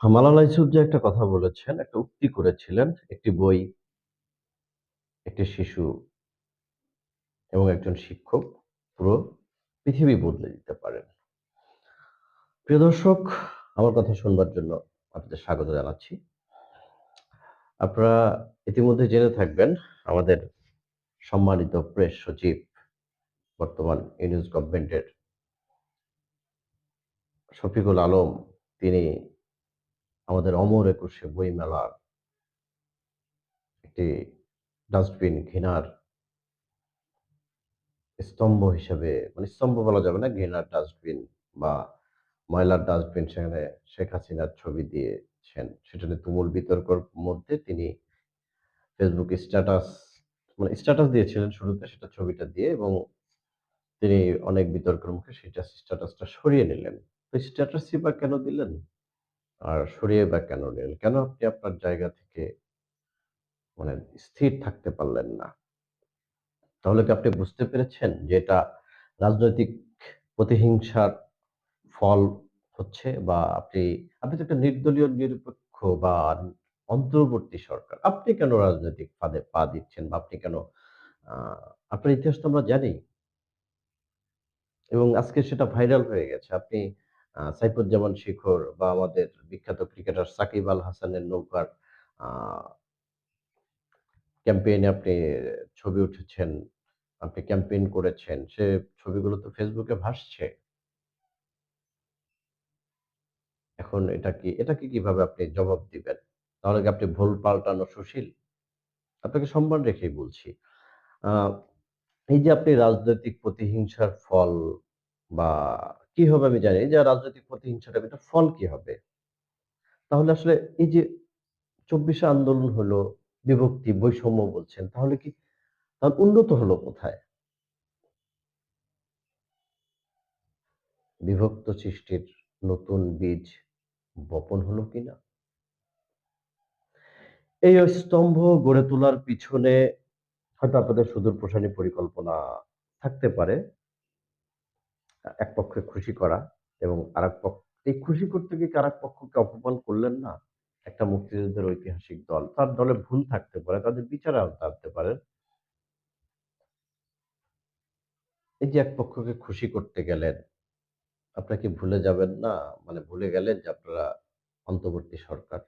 মালালা ইউসুফজাই একটা কথা বলেছেন, একটা উক্তি করেছিলেন, একটি বই, একটি শিশু এবং একজন শিক্ষক পুরো পৃথিবী বদলে দিতে পারেন। প্রিয় দর্শক, আমার কথা শুনবার জন্য আপনাদের স্বাগত জানাচ্ছি। আপনারা ইতিমধ্যে জেনে থাকবেন আমাদের সম্মানিত প্রেস সচিব বর্তমান ইউনূস গভর্নমেন্টের শফিকুল আলম তিনি আমাদের অমর একুশে বইমেলার একটি ডাস্টবিন ঘৃণার স্তম্ভ হিসেবে মানে স্তম্ভ বলা যাবে না, ঘৃণার ডাস্টবিন বা ময়লার ডাস্টবিন সেখানে শেখ হাসিনার ছবি দিয়েছেন। সেটা নিয়ে তুমুল বিতর্কর মধ্যে তিনি ফেসবুক স্ট্যাটাস মানে স্ট্যাটাস দিয়েছিলেন শুরুতে সেটা ছবিটা দিয়ে এবং তিনি অনেক বিতর্কের মুখে সেটা স্ট্যাটাসটা সরিয়ে নিলেন। তো স্ট্যাটাসই বা কেন দিলেন? আর সরিয়ে বা কেন নিলেন? কেন আপনি আপনার জায়গা থেকে মানে স্থির থাকতে পারলেন না? তাহলে কি আপনি বুঝতে পেরেছেন যে এটা রাজনৈতিক প্রতিহিংসার ফল হচ্ছে বা আপনি আপনি তো একটা নির্দলীয়, নিরপেক্ষ বা অন্তর্বর্তী সরকার। আপনি কেন রাজনৈতিক ফাঁদে পা দিচ্ছেন বা আপনি কেন আপনার ইতিহাস তো আমরা জানি। এবং আজকে সেটা ভাইরাল হয়ে গেছে। আপনি সাইফুজ্জামান শিখর বা আমাদের বিখ্যাত ক্রিকেটার সাকিব আল হাসানের নৌকার ক্যাম্পেইনে আপনি ছবি উঠেছেন, আপনি ক্যাম্পেইন করেছেন, সে ছবিগুলো তো ফেসবুকে ভাসছে। এখন এটা কি এটাকে কীভাবে আপনি জবাব দিবেন? তাহলে কি আপনি ভুল পাল্টানো সুশীল? আপনাকে সম্মান রেখেই বলছি। এই যে আপনি রাজনৈতিক প্রতিহিংসার ফল বা কি হবে আমি জানি যে রাজনৈতিক প্রতিহিংসাটা এটা ফল কি হবে? তাহলে আসলে এই যে চব্বিশে আন্দোলন হলো, বিভক্তি, বৈষম্য বলছেন, তাহলে কি তাহলে উন্নত হলো কোথায়? বিভক্ত সৃষ্টির নতুন বীজ বপন হলো কিনা? এই স্তম্ভ গড়ে তোলার পিছনে হয়তো আপনাদের সুদূর প্রসারী পরিকল্পনা থাকতে পারে। এক পক্ষে খুশি করা এবং আর পক্ষ এই খুশি করতে গিয়ে আর এক পক্ষকে অপমান করলেন না? একটা মুক্তিযুদ্ধের ঐতিহাসিক দল। তার দলে ভুল থাকতে পারে, তাদের বিচারে আনতে পারেন এই যে এক পক্ষকে খুশি করতে গেলেন আপনারা কি ভুলে যাবেন না? মানে ভুলে গেলেন যে আপনারা অন্তর্বর্তী সরকার।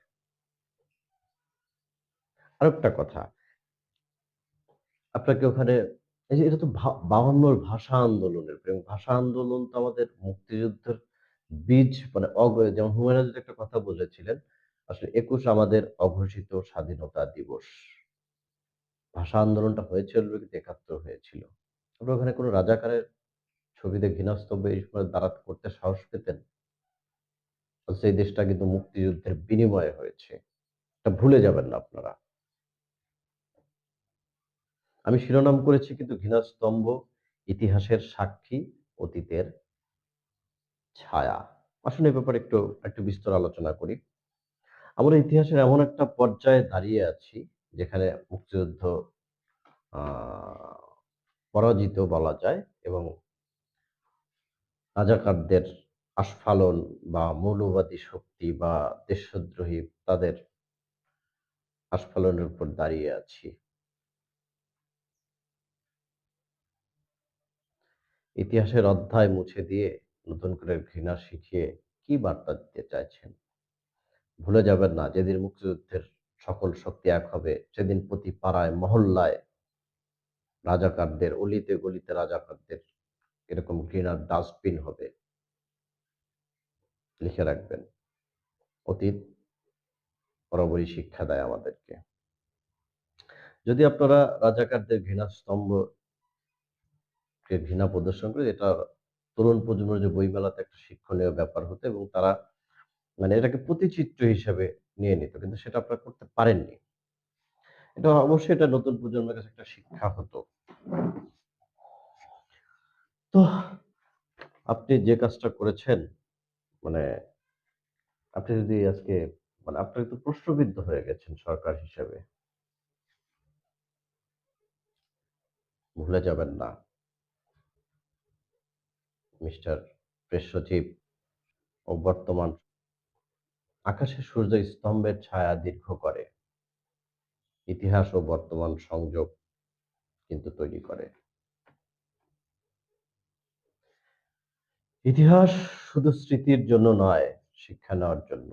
আরেকটা কথা, আপনাকে ওখানে এই যে এটা তো বায়ান্নর ভাষা আন্দোলনের এবং ভাষা আন্দোলন তো আমাদের মুক্তিযুদ্ধের বীজ মানে যেমন হুমায়ুন আজাদ একটা কথা বলেছিলেন, আসলে একুশ আমাদের অঘোষিত স্বাধীনতা দিবস। ভাষা আন্দোলনটা হয়েছিল কিন্তু একাত্তর হয়েছিল। আপনারা ওখানে কোনো রাজাকারের ছবিতে ঘৃণাস্তব্য এই সময় দাঁড়াতে করতে সাহস পেতেন? সেই দেশটা কিন্তু মুক্তিযুদ্ধের বিনিময়ে হয়েছে। এটা ভুলে যাবেন না আপনারা। আমি শিরোনাম করেছি কিন্তু ঘৃণাস্তম্ভ ইতিহাসের সাক্ষী, অতীতের ছায়া। আসুন এই ব্যাপারে একটু একটু বিস্তর আলোচনা করি। আমরা ইতিহাসের এমন একটা পর্যায়ে দাঁড়িয়ে আছি, যেখানে মুক্তিযুদ্ধ পরাজিত বলা যায় এবং রাজাকারদের আস্ফালন বা মৌলবাদী শক্তি বা দেশদ্রোহী তাদের আস্ফালনের উপর দাঁড়িয়ে আছি। ইতিহাসের অধ্যায় মুছে দিয়ে নতুন করে ঘৃণা শিখিয়ে কি বার্তা দিতে চাইছেন? ভুলে যাবেন না, যেদিন মুক্তিযুদ্ধের সকল শক্তি এক হবে, সেদিন প্রতি পাড়ায় মহল্লায় রাজাকারদের, অলিতে গলিতে রাজাকারদের এরকম ঘৃণার ডাস্টবিন হবে। লিখে রাখবেন, অতীত বরাবরই শিক্ষা দেয় আমাদেরকে। যদি আপনারা রাজাকারদের ঘৃণা স্তম্ভ ঘৃণা প্রদর্শন করে এটা তরুণ প্রজন্মের যে বইমেলাতে একটা শিক্ষণীয় ব্যাপার হতো এবং তারা মানে এটাকে প্রতিচিত্র হিসাবে নিয়ে নিত, কিন্তু সেটা আপনারা করতে পারেননি। এটা অবশ্যই এটা নতুন প্রজন্মের কাছে একটা শিক্ষা হতো। তো আপনি যে কাজটা করেছেন মানে আপনি যদি আজকে মানে আপনি তো প্রশ্নবিদ্ধ হয়ে গেছেন সরকার হিসেবে। ভুলে যাবেন না। মিস্টার প্রেস সচিব ও বর্তমান আকাশে সূর্য স্তম্ভের ছায়া দীর্ঘ করে। ইতিহাস ও বর্তমান সংযোগ কিন্তু তৈরি করে। ইতিহাস শুধু স্মৃতির জন্য নয়, শিক্ষা নেওয়ার জন্য।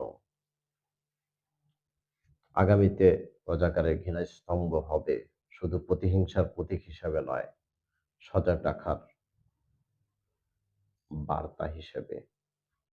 আগামীতে রাজাকারের ঘৃণা স্তম্ভ হবে শুধু প্রতিহিংসার প্রতীক হিসাবে নয়, সজাগ রাখার বার্তা হিসেবে।